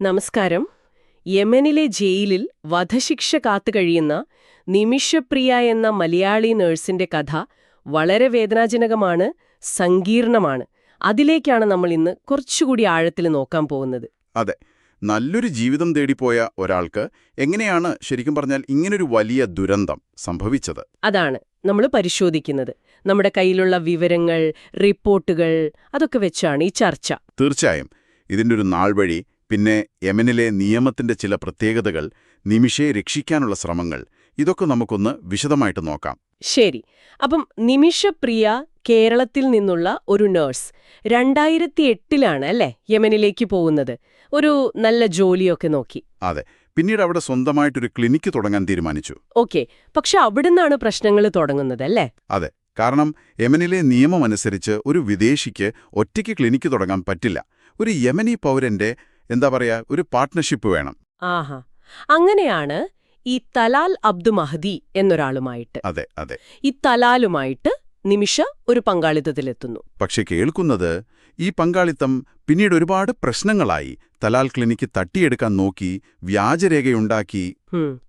നമസ്കാരം. യമനിലെ ജയിലിൽ വധശിക്ഷ കാത്തുകഴിയുന്ന നിമിഷപ്രിയ എന്ന മലയാളി നേഴ്സിന്റെ കഥ വളരെ വേദനാജനകമാണ് സങ്കീർണമാണ്. അതിലേക്കാണ് നമ്മൾ ഇന്ന് കുറച്ചുകൂടി ആഴത്തിൽ നോക്കാൻ പോകുന്നത്. അതെ. നല്ലൊരു ജീവിതം തേടിപ്പോയ ഒരാൾക്ക് എങ്ങനെയാണ് ശരിക്കും പറഞ്ഞാൽ ഇങ്ങനൊരു വലിയ ദുരന്തം സംഭവിച്ചത്? അതാണ് നമ്മൾ പരിശോധിക്കുന്നത്. നമ്മുടെ കയ്യിലുള്ള വിവരങ്ങൾ റിപ്പോർട്ടുകൾ അതൊക്കെ വെച്ചാണ് ഈ ചർച്ച. തീർച്ചയായും. ഇതിന്റെ ഒരു നാൾ വഴി പിന്നെ യമനിലെ നിയമത്തിന്റെ ചില പ്രത്യേകതകൾ നിമിഷയെ രക്ഷിക്കാനുള്ള ശ്രമങ്ങൾ ഇതൊക്കെ നമുക്കൊന്ന് വിശദമായിട്ട് നോക്കാം. ശരി. അപ്പം നിമിഷപ്രിയ കേരളത്തിൽ നിന്നുള്ള ഒരു നേഴ്സ്. രണ്ടായിരത്തി എട്ടിലാണ് അല്ലേ യമനിലേക്ക് പോകുന്നത്. ഒരു നല്ല ജോലിയൊക്കെ നോക്കി. അതെ. പിന്നീട് അവിടെ സ്വന്തമായിട്ടൊരു ക്ലിനിക്ക് തുടങ്ങാൻ തീരുമാനിച്ചു. ഓക്കെ. പക്ഷെ അവിടുന്നാണ് പ്രശ്നങ്ങൾ തുടങ്ങുന്നത് അല്ലേ? അതെ. കാരണം യമനിലെ നിയമമനുസരിച്ച് ഒരു വിദേശിക്ക് ഒറ്റയ്ക്ക് ക്ലിനിക്ക് തുടങ്ങാൻ പറ്റില്ല. ഒരു യമനി പൗരന്റെ എന്താ പറയാ ഒരു പാർട്ട്ണർഷിപ്പ് വേണം. ആഹാ. അങ്ങനെയാണ് ഈ തലാൽ അബ്ദു മഹദി എന്നൊരാളുമായിട്ട്. അതെ അതെ. ഈ തലാലുമായിട്ട് നിമിഷ ഒരു പങ്കാളിത്തത്തിലെത്തുന്നു. പക്ഷെ കേൾക്കുന്നത് ഈ പങ്കാളിത്തം പിന്നീട് ഒരുപാട് പ്രശ്നങ്ങളായി തലാൽ ക്ലിനിക്ക് തട്ടിയെടുക്കാൻ നോക്കി വ്യാജരേഖയുണ്ടാക്കി.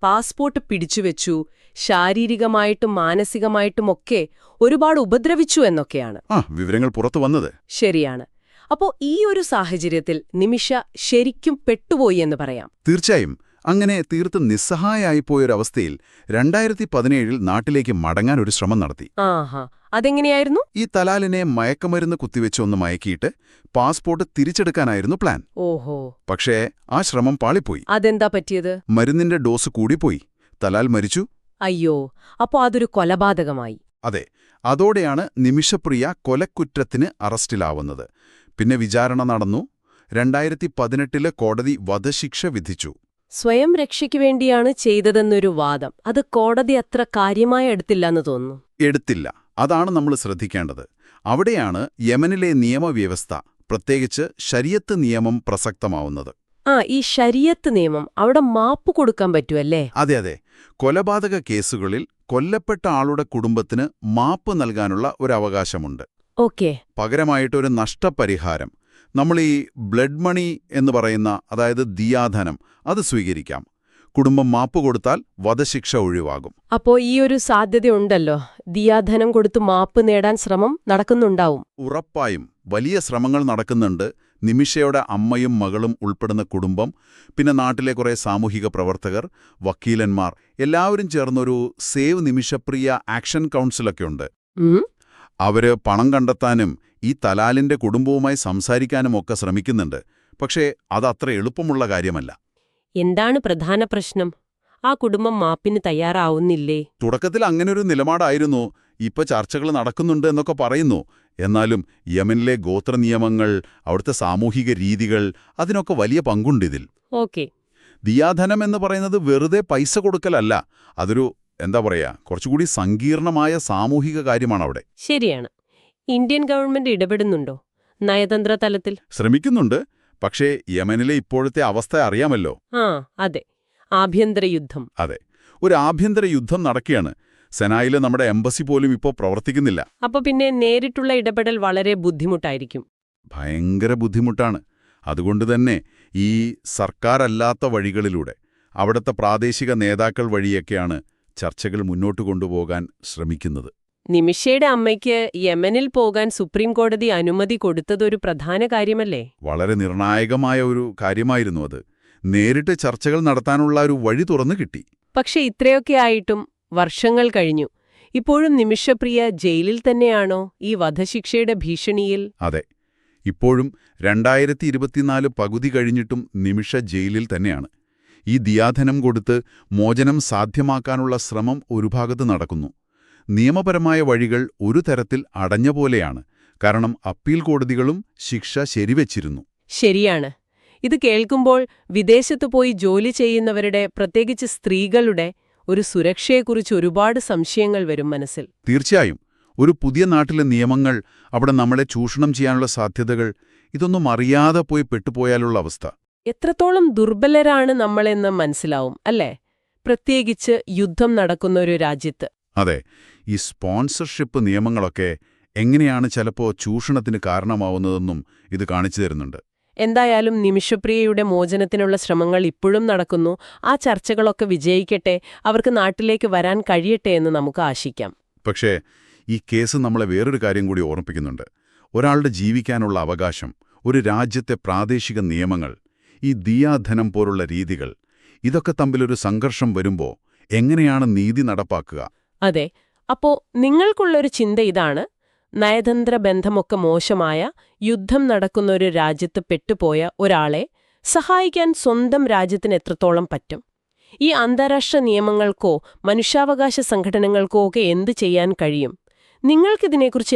പാസ്പോർട്ട് പിടിച്ചുവെച്ചു ശാരീരികമായിട്ടും മാനസികമായിട്ടും ഒക്കെ ഒരുപാട് ഉപദ്രവിച്ചു എന്നൊക്കെയാണ്. ആ വിവരങ്ങൾ പുറത്തു വന്നത്. ശരിയാണ്. അപ്പോ ഈ ഒരു സാഹചര്യത്തിൽ നിമിഷ ശരിക്കും പെട്ടുപോയി എന്ന് പറയാം. തീർച്ചയായും. അങ്ങനെ തീർത്ത് നിസ്സഹായായിപ്പോയൊരവസ്ഥയിൽ രണ്ടായിരത്തി പതിനേഴിൽ നാട്ടിലേക്ക് മടങ്ങാൻ ഒരു ശ്രമം നടത്തി. ആഹാ. അതെങ്ങനെയായിരുന്നു? ഈ തലാലിനെ മയക്കമരുന്ന് കുത്തിവെച്ച് ഒന്ന് മയക്കിയിട്ട് പാസ്പോർട്ട് തിരിച്ചെടുക്കാനായിരുന്നു പ്ലാൻ. ഓഹോ. പക്ഷേ ആ ശ്രമം പാളിപ്പോയി. അതെന്താ പറ്റിയത്? മരുന്നിന്റെ ഡോസ് കൂടിപ്പോയി. തലാൽ മരിച്ചു. അയ്യോ. അപ്പോ അതൊരു കൊലപാതകമായി. അതെ. അതോടെയാണ് നിമിഷപ്രിയ കൊലക്കുറ്റത്തിന് അറസ്റ്റിലാവുന്നത്. പിന്നെ വിചാരണ നടന്നു. രണ്ടായിരത്തി പതിനെട്ടിൽ കോടതി വധശിക്ഷ വിധിച്ചു. സ്വയം രക്ഷയ്ക്ക് വേണ്ടിയാണ് ചെയ്തതെന്നൊരു വാദം. അത് കോടതി അത്ര കാര്യമായി എടുത്തില്ലെന്ന് തോന്നുന്നു. എടുത്തില്ല. അതാണ് നമ്മൾ ശ്രദ്ധിക്കേണ്ടത്. അവിടെയാണ് യമനിലെ നിയമവ്യവസ്ഥ പ്രത്യേകിച്ച് ശരിയത്ത് നിയമം പ്രസക്തമാവുന്നത്. ആ ഈ ശരിയത്ത് നിയമം അവിടെ മാപ്പ് കൊടുക്കാൻ പറ്റുമല്ലേ അതെ അതെ. കൊലപാതക കേസുകളിൽ കൊല്ലപ്പെട്ട ആളുടെ കുടുംബത്തിന് മാപ്പ് നൽകാനുള്ള ഒരു അവകാശമുണ്ട്. ഓക്കെ. പകരമായിട്ടൊരു നഷ്ടപരിഹാരം. നമ്മൾ ഈ ബ്ലഡ് മണി എന്ന് പറയുന്ന അതായത് ദിയാധനം അത് സ്വീകരിക്കാം. കുടുംബം മാപ്പ് കൊടുത്താൽ വധശിക്ഷ ഒഴിവാകും. അപ്പോ ഈ ഒരു സാധ്യതയുണ്ടല്ലോ. ദിയാധനം കൊടുത്ത് മാപ്പ് നേടാൻ ശ്രമം നടക്കുന്നുണ്ടാവും. ഉറപ്പായും വലിയ ശ്രമങ്ങൾ നടക്കുന്നുണ്ട്. നിമിഷയുടെ അമ്മയും മകളും ഉൾപ്പെടുന്ന കുടുംബം പിന്നെ നാട്ടിലെ കുറേ സാമൂഹിക പ്രവർത്തകർ വക്കീലന്മാർ എല്ലാവരും ചേർന്നൊരു സേവ് നിമിഷപ്രിയ ആക്ഷൻ കൗൺസിലൊക്കെ ഉണ്ട്. അവർ പണം കണ്ടെത്താനും ഈ തലാലിന്റെ കുടുംബവുമായി സംസാരിക്കാനും ഒക്കെ ശ്രമിക്കുന്നുണ്ട്. പക്ഷേ അതത്ര എളുപ്പമുള്ള കാര്യമല്ല. എന്താണ് പ്രധാന പ്രശ്നം? ആ കുടുംബം മാപ്പിന് തയ്യാറാവുന്നില്ലേ? തുടക്കത്തിൽ അങ്ങനൊരു നിലപാടായിരുന്നു. ഇപ്പൊ ചർച്ചകൾ നടക്കുന്നുണ്ട് എന്നൊക്കെ പറയുന്നു. എന്നാലും യമനിലെ ഗോത്ര നിയമങ്ങൾ അവിടുത്തെ സാമൂഹിക രീതികൾ അതിനൊക്കെ വലിയ പങ്കുണ്ട് ഇതിൽ ഓക്കെ. ദിയാധനം എന്ന് പറയുന്നത് വെറുതെ പൈസ കൊടുക്കലല്ല. അതൊരു എന്താ പറയാ കുറച്ചുകൂടി സങ്കീർണമായ സാമൂഹിക കാര്യമാണ് അവിടെ ശരിയാണ്. ഇന്ത്യൻ ഗവൺമെന്റ് ഇടപെടുന്നുണ്ടോ നയതന്ത്ര തലത്തിൽ? ശ്രമിക്കുന്നുണ്ട്. പക്ഷേ യമനിലെ ഇപ്പോഴത്തെ അവസ്ഥ അറിയാമല്ലോ. ആ അതെ. ആഭ്യന്തര യുദ്ധം. അതെ. ഒരു ആഭ്യന്തര യുദ്ധം നടക്കുകയാണ്. സെനായിൽ നമ്മുടെ എംബസി പോലും ഇപ്പോൾ പ്രവർത്തിക്കുന്നില്ല. അപ്പൊ പിന്നെ നേരിട്ടുള്ള ഇടപെടൽ വളരെ ബുദ്ധിമുട്ടായിരിക്കും. ഭയങ്കര ബുദ്ധിമുട്ടാണ്. അതുകൊണ്ട് തന്നെ ഈ സർക്കാരല്ലാത്ത വഴികളിലൂടെ അവിടുത്തെ പ്രാദേശിക നേതാക്കൾ വഴിയൊക്കെയാണ് ചർച്ചകൾ മുന്നോട്ട് കൊണ്ടുപോകാൻ ശ്രമിക്കുന്നത്. നിമിഷയുടെ അമ്മയ്ക്ക് യമനിൽ പോകാൻ സുപ്രീം കോടതി അനുമതി കൊടുത്തതൊരു പ്രധാന കാര്യമല്ലേ? വളരെ നിർണായകമായ ഒരു കാര്യമായിരുന്നു അത്. നേരിട്ട് ചർച്ചകൾ നടത്താനുള്ള ഒരു വഴി തുറന്നു കിട്ടി. പക്ഷെ ഇത്രയൊക്കെ ആയിട്ടും വർഷങ്ങൾ കഴിഞ്ഞു. ഇപ്പോഴും നിമിഷപ്രിയ ജയിലിൽ തന്നെയാണോ ഈ വധശിക്ഷയുടെ ഭീഷണിയിൽ? അതെ. ഇപ്പോഴും രണ്ടായിരത്തി ഇരുപത്തിനാല് പകുതി കഴിഞ്ഞിട്ടും നിമിഷ ജയിലിൽ തന്നെയാണ്. ഈ ദിയാധനം കൊടുത്ത് മോചനം സാധ്യമാക്കാനുള്ള ശ്രമം ഒരു ഭാഗത്ത് നടക്കുന്നു. നിയമപരമായ വഴികൾ ഒരു തരത്തിൽ അടഞ്ഞ പോലെയാണ്. കാരണം അപ്പീൽ കോടതികളും ശിക്ഷ ശരിവച്ചിരുന്നു. ശരിയാണ്. ഇത് കേൾക്കുമ്പോൾ വിദേശത്ത് പോയി ജോലി ചെയ്യുന്നവരുടെ പ്രത്യേകിച്ച് സ്ത്രീകളുടെ ഒരു സുരക്ഷയെക്കുറിച്ച് ഒരുപാട് സംശയങ്ങൾ വരും മനസ്സിൽ. തീർച്ചയായും. ഒരു പുതിയ നാട്ടിലെ നിയമങ്ങൾ അവിടെ നമ്മളെ ചൂഷണം ചെയ്യാനുള്ള സാധ്യതകൾ ഇതൊന്നും അറിയാതെ പോയി പെട്ടുപോയാലുള്ള അവസ്ഥ. എത്രത്തോളം ദുർബലരാണ് നമ്മളെന്ന് മനസ്സിലാവും അല്ലേ? പ്രത്യേകിച്ച് യുദ്ധം നടക്കുന്ന ഒരു രാജ്യത്ത്. അതെ ഈ സ്പോൺസർഷിപ്പ് നിയമങ്ങളൊക്കെ എങ്ങനെയാണ് ചിലപ്പോ ചൂഷണത്തിന് കാരണമാവുന്നതെന്നും ഇത് കാണിച്ചു തരുന്നുണ്ട്. എന്തായാലും നിമിഷപ്രിയയുടെ മോചനത്തിനുള്ള ശ്രമങ്ങൾ ഇപ്പോഴും നടക്കുന്നു. ആ ചർച്ചകളൊക്കെ വിജയിക്കട്ടെ അവർക്ക് നാട്ടിലേക്ക് വരാൻ കഴിയട്ടെ എന്ന് നമുക്ക് ആശിക്കാം. പക്ഷേ ഈ കേസ് നമ്മളെ വേറൊരു കാര്യം കൂടി ഓർമ്മിപ്പിക്കുന്നുണ്ട്. ഒരാളുടെ ജീവിക്കാനുള്ള അവകാശം ഒരു രാജ്യത്തെ പ്രാദേശിക നിയമങ്ങൾ ഈ ദിയാധനം പോലുള്ള രീതികൾ ഇതൊക്കെ തമ്മിലൊരു സംഘർഷം വരുമ്പോൾ എങ്ങനെയാണ് നീതി നടപ്പാക്കുക? അതെ അപ്പോ നിങ്ങൾക്കുള്ളൊരു ചിന്ത ഇതാണ്. നയതന്ത്ര ബന്ധമൊക്കെ മോശമായ യുദ്ധം നടക്കുന്ന ഒരു രാജ്യത്ത് പെട്ടുപോയ ഒരാളെ സഹായിക്കാൻ സ്വന്തം രാജ്യത്തിന് എത്രത്തോളം പറ്റും? ഈ അന്താരാഷ്ട്ര നിയമങ്ങൾക്കോ മനുഷ്യാവകാശ സംഘടനകൾക്കോ ഒക്കെ എന്ത് ചെയ്യാൻ കഴിയും? നിങ്ങൾക്കിതിനെക്കുറിച്ച്